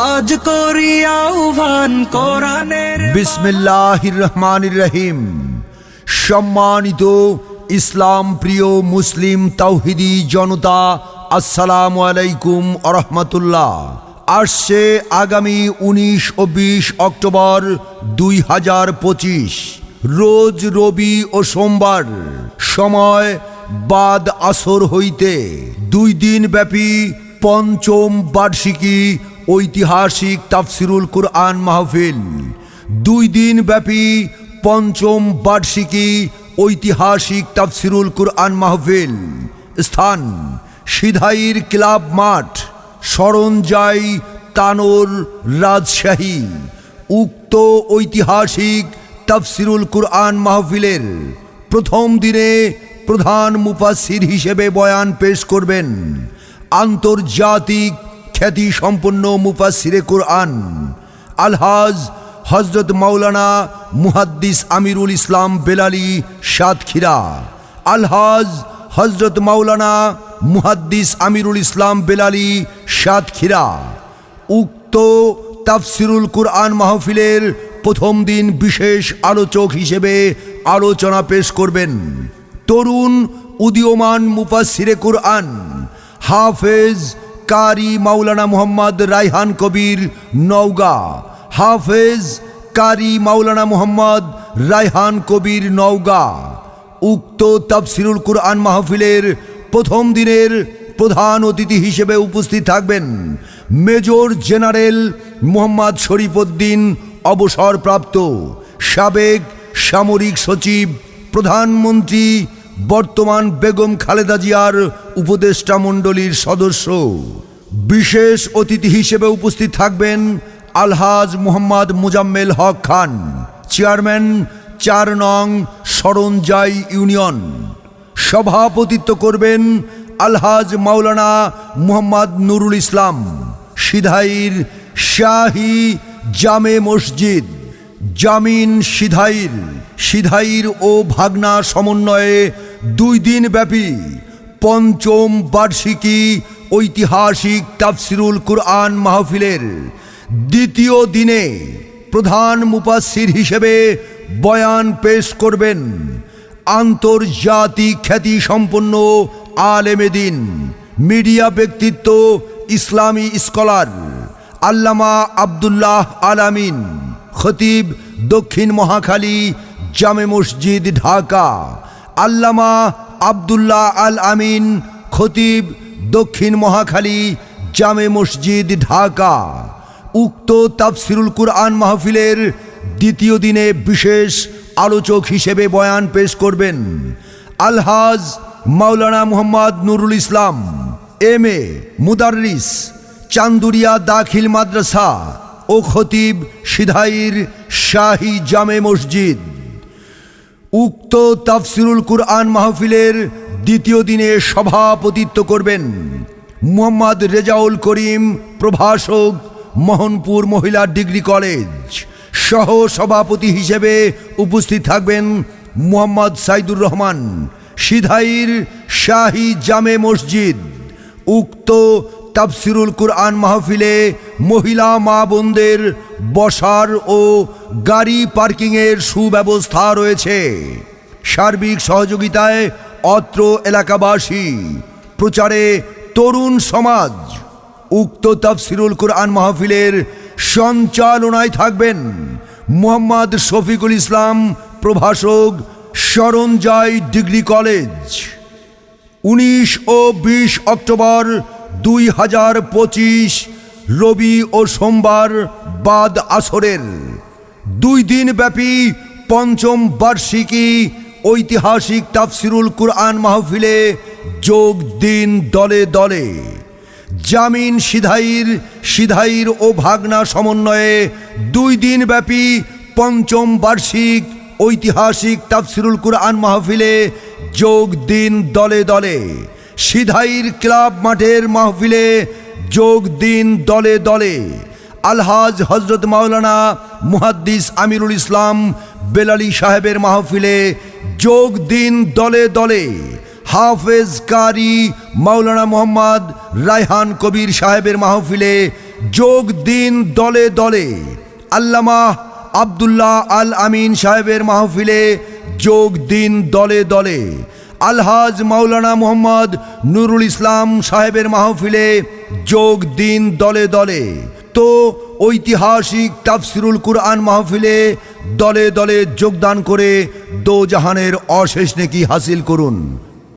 আজ করি আহ্বান কোরআনের বিসমিল্লাহির রহমানির রহিম সম্মানিত ইসলাম প্রিয় মুসলিম তাওহিদি জনতা, আসসালামু আলাইকুম আরহামতুল্লাহ আসছে আগামী উনিশ ও বিশ অক্টোবর দুই হাজার পঁচিশ, রোজ রবি ও সোমবার, সময় বাদ আসর হইতে। দুই দিন ব্যাপী পঞ্চম বার্ষিকী ঐতিহাসিক তাফসিরুল কুরআন মাহফিল। দুই দিন ব্যাপী পঞ্চম বার্ষিকী ঐতিহাসিক তাফসিরুল কুরআন মাহফিল। স্থান, সিধাইর ক্লাব মাঠ সরঞ্জাই তানোর রাজশাহী। উক্ত ঐতিহাসিক তাফসিরুল কুরআন মাহফিলের প্রথম দিনে প্রধান মুফাসির হিসেবে বয়ান পেশ করবেন আন্তর্জাতিক খ্যাতি সম্পন্ন মুফাসিরে কোরআন। আলহাজ হজরত মাওলানা মুহাদ্দিস আমিরুল ইসলাম বেলালি সাতক্ষীরা। আলহাজ হজরত মাওলানা মুহাদ্দিস আমিরুল ইসলাম বেলালি সাতক্ষীরা। উক্ত তাফসিরুল কুরআন মাহফিলের প্রথম দিন বিশেষ আলোচক হিসেবে আলোচনা পেশ করবেন। তরুণ উদীয়মান মুফাসিরে কুরআন হাফেজ কারি মাওলানা মোহাম্মদ রাইহান কবির নওগা। হাফেজ কারি মাওলানা মোহাম্মদ রাইহান কবির নওগা। উক্ত তাফসিরুল কুরআন মাহফিলের প্রথম দিনের প্রধান অতিথি হিসেবে উপস্থিত থাকবেন মেজর জেনারেল মোহাম্মদ শরীফউদ্দিন অবসরপ্রাপ্ত সাবেক সামরিক সচিব, প্রধানমন্ত্রী বর্তমান বেগম খালেদা জিয়ার উপদেষ্টা মণ্ডলীর সদস্য। বিশেষ অতিথি হিসেবে উপস্থিত থাকবেন আলহাজ মোহাম্মদ মুজাম্মেল হক খান, চেয়ারম্যান চার নং সরঞ্জাই ইউনিয়ন। সভাপতিত্ব করবেন আলহাজ মাওলানা মুহাম্মদ নুরুল ইসলাম, সিধাইর শাহী জামে মসজিদ, জামিন সিধাইর সিধাইর ও ভাগনা সমন্বয়ে দুই দিন ব্যাপী পঞ্চম বার্ষিকী ঐতিহাসিক তাফসিরুল কুরআন মাহফিলের দ্বিতীয় দিনে প্রধান মুপাসির হিসেবে বয়ান পেশ করবেন আন্তর্জাতিক খ্যাতি সম্পন্ন আলেমেদিন মিডিয়া ব্যক্তিত্ব ইসলামী স্কলার আল্লামা আবদুল্লাহ আলামিন, খতিব দক্ষিণ মহাখালী জামে মসজিদ ঢাকা। আল্লামা আবদুল্লাহ আল আমিন খতিব দক্ষিণ মহাখালী জামে মসজিদ, ঢাকা। উক্ত তাফসিরুল কুরআন মাহফিলের দ্বিতীয় দিনে বিশেষ আলোচক হিসেবে বয়ান পেশ করবেন আলহাজ মাওলানা মুহাম্মদ নুরুল ইসলাম এম এ মুদারিস চান্দুরিয়া দাখিল মাদ্রাসা ও খতিব সিধাইর শাহী জামে মসজিদ। উক্ত তাফসিরুল কুরআন মাহফিলের দ্বিতীয় দিনে সভাপতিত্ব করবেন মুহাম্মদ রেজাউল করিম প্রভাষক, মোহনপুর মহিলা ডিগ্রি কলেজ। সহ সভাপতি হিসেবে উপস্থিত থাকবেন মুহাম্মদ সাইদুর রহমান, সিধাইর শাহী জামে মসজিদ। উক্ত তাফসিরুল কুরআন মাহফিলে মহিলা মা বোনদের বসার ও গাড়ি পার্কিংয়ের সুব্যবস্থা রয়েছে। সার্বিক সহযোগিতায় অত্র এলাকাবাসী, প্রচারে তরুণ সমাজ। উক্ত তাফসিরুল কুরআন মাহফিলের সঞ্চালনায় থাকবেন মোহাম্মদ শফিকুল ইসলাম প্রভাষক সরঞ্জাই ডিগ্রি কলেজ। উনিশ ও বিশ অক্টোবর দুই হাজার পঁচিশ রবি ও সোমবার বাদ আসরের। দুই দিন ব্যাপী পঞ্চম বার্ষিকী ঐতিহাসিক তাফসিরুল কুরআন মাহফিলে যোগ দিন দলে দলে। জামিন সিধাইর সিধাইর ও ভাগনা সমন্বয়ে দুই দিন ব্যাপী পঞ্চম বার্ষিক ঐতিহাসিক তাফসিরুল কুরআন মাহফিলে যোগ দিন দলে দলে। সিধাইর ক্লাব মাঠের মাহফিলে যোগ দিন দলে দলে। আলহাজ হজরত মাওলানা মুহাদ্দিস আমিরুল ইসলাম বেলালি সাহেবের মাহফিলে যোগ দিন দলে দলে। হাফেজ কারি মাওলানা মোহাম্মদ রায়হান কবির সাহেবের মাহফিলে যোগ দিন দলে দলে। আল্লামা আবদুল্লাহ আল আমিন সাহেবের মাহফিলে যোগ দিন দলে দলে। আলহাজ মাওলানা মোহাম্মদ নুরুল ইসলাম সাহেবের মাহফিলে যোগ দিন দলে দলে। তো ঐতিহাসিক তাফসিরুল কুরআন মাহফিলে দলে দলে যোগদান করে দোজাহানের অশেষ নেকি হাসিল করুন।